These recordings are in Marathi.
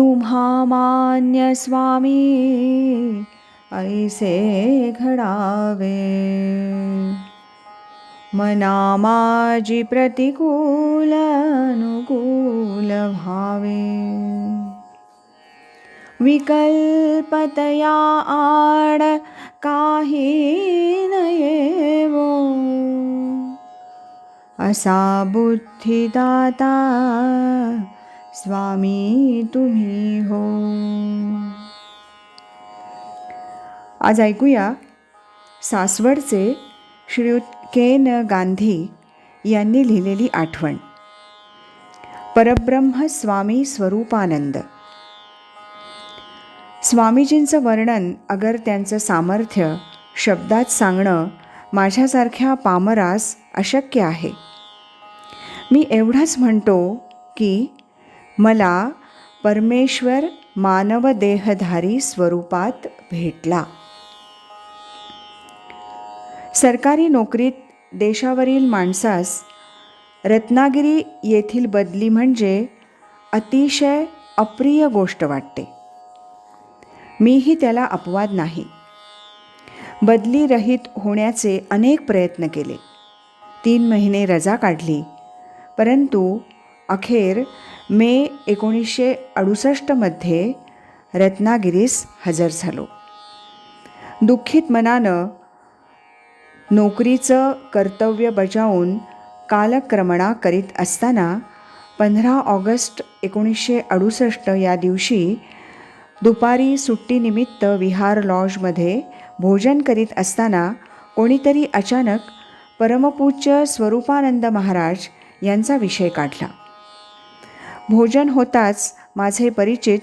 तुम्हा मान्य स्वामी ऐसे घडावे। मना माझी प्रतिकूल अनुकूल भावे विकल्पतया आड काही नयेवो असा बुद्धिदाता स्वामी तुम्ही हो. आज ऐकूया सासवडचे श्रीयुत के न गांधी यांनी लिहिलेली आठवण. परब्रह्म स्वामी स्वरूपानंद. स्वामीजींचं वर्णन अगर त्यांचं सामर्थ्य शब्दात सांगणं माझ्यासारख्या पामरास अशक्य आहे. मी एवढंच म्हणतो की मला परमेश्वर मानवदेहधारी स्वरूपात भेटला. सरकारी नोकरीत देशावरील माणसास रत्नागिरी येथील बदली म्हणजे अतिशय अप्रिय गोष्ट वाटते. मीही त्याला अपवाद नाही. बदली रहित होण्याचे अनेक प्रयत्न केले. तीन महिने रजा काढली परंतु अखेर मे एकोणीसशे अडुसष्टमध्ये रत्नागिरीस हजर झालो. दुःखित मनानं नोकरीचं कर्तव्य बजावून कालक्रमणा करीत असताना पंधरा ऑगस्ट एकोणीसशे अडुसष्ट या दिवशी दुपारी सुट्टीनिमित्त विहार लॉजमध्ये भोजन करीत असताना कोणीतरी अचानक परमपूज्य स्वरूपानंद महाराज यांचा विषय काढला. भोजन होताच माझे परिचित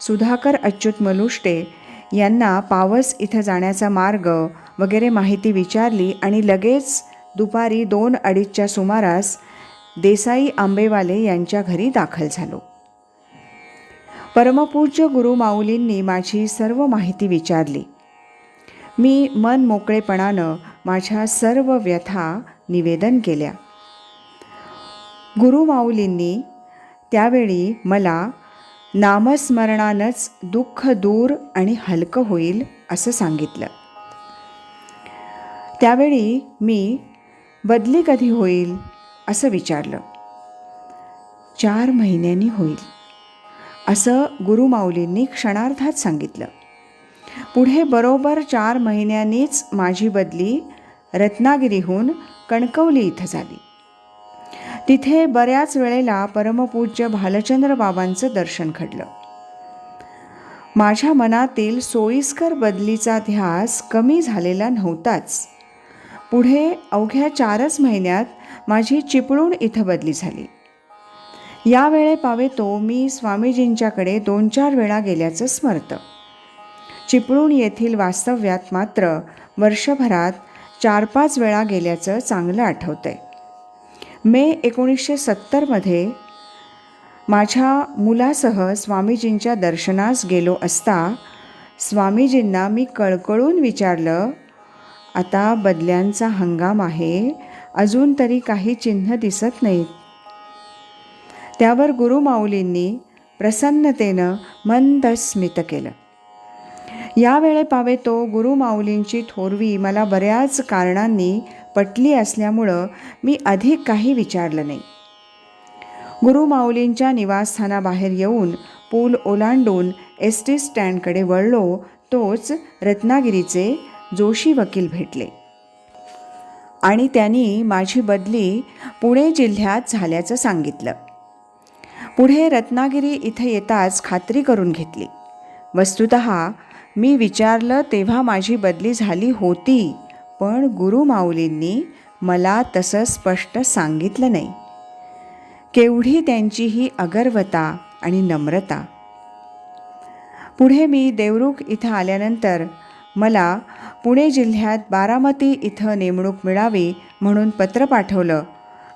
सुधाकर अच्युत मलुष्टे यांना पावस इथं जाण्याचा मार्ग वगैरे माहिती विचारली आणि लगेच दुपारी दोन अडीचच्या सुमारास देसाई आंबेवाले यांच्या घरी दाखल झालो. परमपूज्य गुरुमाऊलींनी माझी सर्व माहिती विचारली. मी मन मोकळेपणानं माझ्या सर्व व्यथा निवेदन केल्या. गुरुमाऊलींनी त्यावेळी मला नामस्मरणानंच दुःख दूर आणि हलकं होईल असं सांगितलं. त्यावेळी मी बदली कधी होईल असं विचारलं. चार महिन्यांनी होईल असं गुरुमाऊलींनी क्षणार्धात सांगितलं. पुढे बरोबर चार महिन्यांनीच माझी बदली रत्नागिरीहून कणकवली इथं झाली. तिथे बऱ्याच वेळेला परमपूज्य भालचंद्र बाबांचं दर्शन घडलं. माझ्या मनातील सोयीस्कर बदलीचा ध्यास कमी झालेला नव्हताच. पुढे अवघ्या चारच महिन्यात माझी चिपळूण इथं बदली झाली. यावेळे पावेतो मी स्वामीजींच्याकडे दोन चार वेळा गेल्याचं स्मरतं. चिपळूण येथील वास्तव्यात मात्र वर्षभरात चार पाच वेळा गेल्याचं चांगलं आठवतंय. मे एकोणीसशे सत्तरमध्ये माझ्या मुलासह स्वामीजींच्या दर्शनास गेलो असता स्वामीजींना मी कळकळून विचारलं आता बदल्यांचा हंगाम आहे अजून तरी काही चिन्ह दिसत नाहीत. त्यावर गुरुमाऊलींनी प्रसन्नतेनं मंद स्मित केलं. यावेळे पावे तो गुरुमाऊलींची थोरवी मला बऱ्याच कारणांनी पटली असल्यामुळं मी अधिक काही विचारलं नाही. गुरुमाऊलींच्या निवासस्थानाबाहेर येऊन पूल ओलांडून एस टी स्टँडकडे वळलो तोच रत्नागिरीचे जोशी वकील भेटले. आणि त्यांनी माझी बदली पुणे जिल्ह्यात झाल्याचं सांगितलं. पुढे रत्नागिरी इथं येताच खात्री करून घेतली. वस्तुत मी विचारलं तेव्हा माझी बदली झाली होती पण गुरुमाऊलींनी मला तसं स्पष्ट सांगितलं नाही. केवढी त्यांची ही अगर्वता आणि नम्रता. पुढे मी देवरुख इथं आल्यानंतर मला पुणे जिल्ह्यात बारामती इथं नेमणूक मिळावी म्हणून पत्र पाठवलं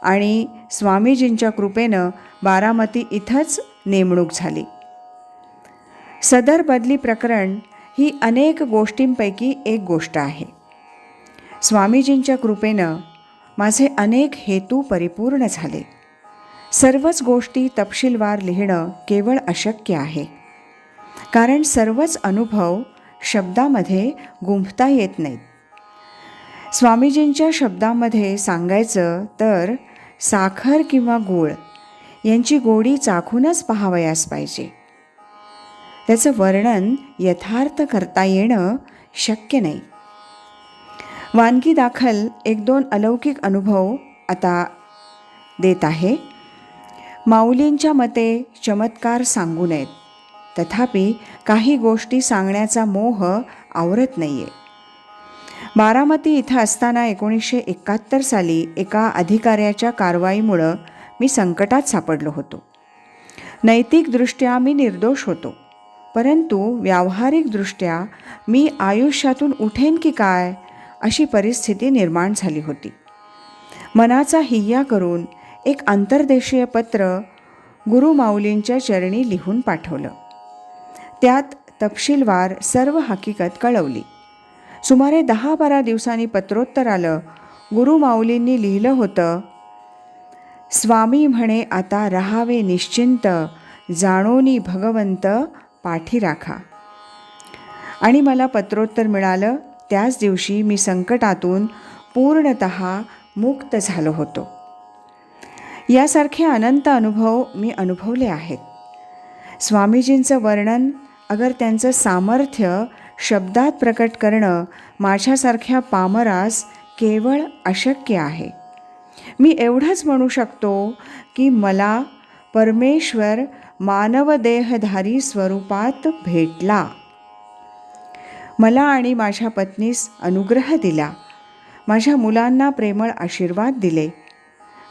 आणि स्वामीजींच्या कृपेनं बारामती इथंच नेमणूक झाली. सदर बदली प्रकरण ही अनेक गोष्टींपैकी एक गोष्ट आहे. स्वामीजींच्या कृपेनं माझे अनेक हेतू परिपूर्ण झाले. सर्वच गोष्टी तपशीलवार लिहिणं केवळ अशक्य आहे. कारण सर्वच अनुभव शब्दामध्ये गुंफता येत नाहीत. स्वामीजींच्या शब्दामध्ये सांगायचं तर साखर किंवा गूळ यांची गोडी चाखूनच पाहावयास पाहिजे. त्याचं वर्णन यथार्थ करता येणं शक्य नाही. वानगी दाखल एक दोन अलौकिक अनुभव आता देत आहे. माऊलींच्या मते चमत्कार सांगू नयेत. तथापि काही गोष्टी सांगण्याचा मोह आवरत नाही आहे बारामती इथं असताना एकोणीसशे एकाहत्तर साली एका अधिकाऱ्याच्या कारवाईमुळं मी संकटात सापडलो होतो. नैतिकदृष्ट्या मी निर्दोष होतो. परंतु व्यावहारिकदृष्ट्या मी आयुष्यातून उठेन की काय अशी परिस्थिती निर्माण झाली होती. मनाचा हिय्या करून एक आंतरदेशीय पत्र गुरुमाऊलींच्या चरणी लिहून पाठवलं. त्यात तपशीलवार सर्व हकीकत कळवली. सुमारे दहा बारा दिवसांनी पत्रोत्तर आलं गुरुमाऊलींनी लिहिलं होतं स्वामी म्हणे आता रहावे निश्चिंत जाणोनी भगवंत पाठी राखा. आणि मला पत्रोत्तर मिळालं त्याच दिवशी मी संकटातून पूर्णत मुक्त झालो होतो. यासारखे अनंत अनुभव मी अनुभवले आहेत. स्वामीजींचं वर्णन अगर त्यांचं सामर्थ्य शब्दात प्रकट करणं माझ्यासारख्या पामरास केवळ अशक्य आहे. मी एवढंच म्हणू शकतो की मला परमेश्वर मानवदेहधारी स्वरूपात भेटला. मला आणि माझ्या पत्नीस अनुग्रह दिला. माझ्या मुलांना प्रेमळ आशीर्वाद दिले.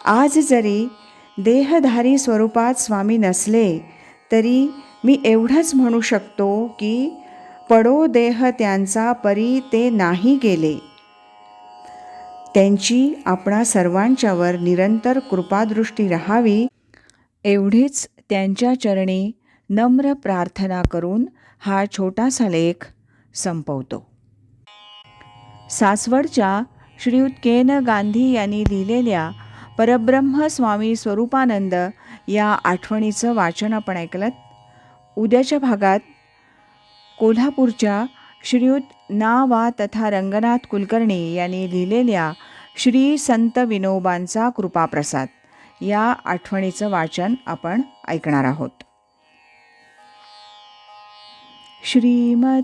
आज जरी देहधारी स्वरूपात स्वामी नसले तरी मी एवढंच म्हणू शकतो की पडो देह त्यांचा परी ते नाही गेले. त्यांची आपणा सर्वांच्यावर निरंतर कृपादृष्टी राहावी एवढीच त्यांच्या चरणी नम्र प्रार्थना करून हा छोटासा लेख संपवतो. सासवडच्या श्रीयुत केन गांधी यांनी लिहिलेल्या परब्रह्म स्वामी स्वरूपानंद या आठवणीचं वाचन आपण ऐकलं उद्याच्या भागात कोल्हापूरच्या श्रीयुत ना वा तथा रंगनाथ कुलकर्णी यांनी लिहिलेल्या श्री संत विनोबांचा कृपाप्रसाद या आठवणीचं वाचन आपण ऐकणार आहोत. श्रीमद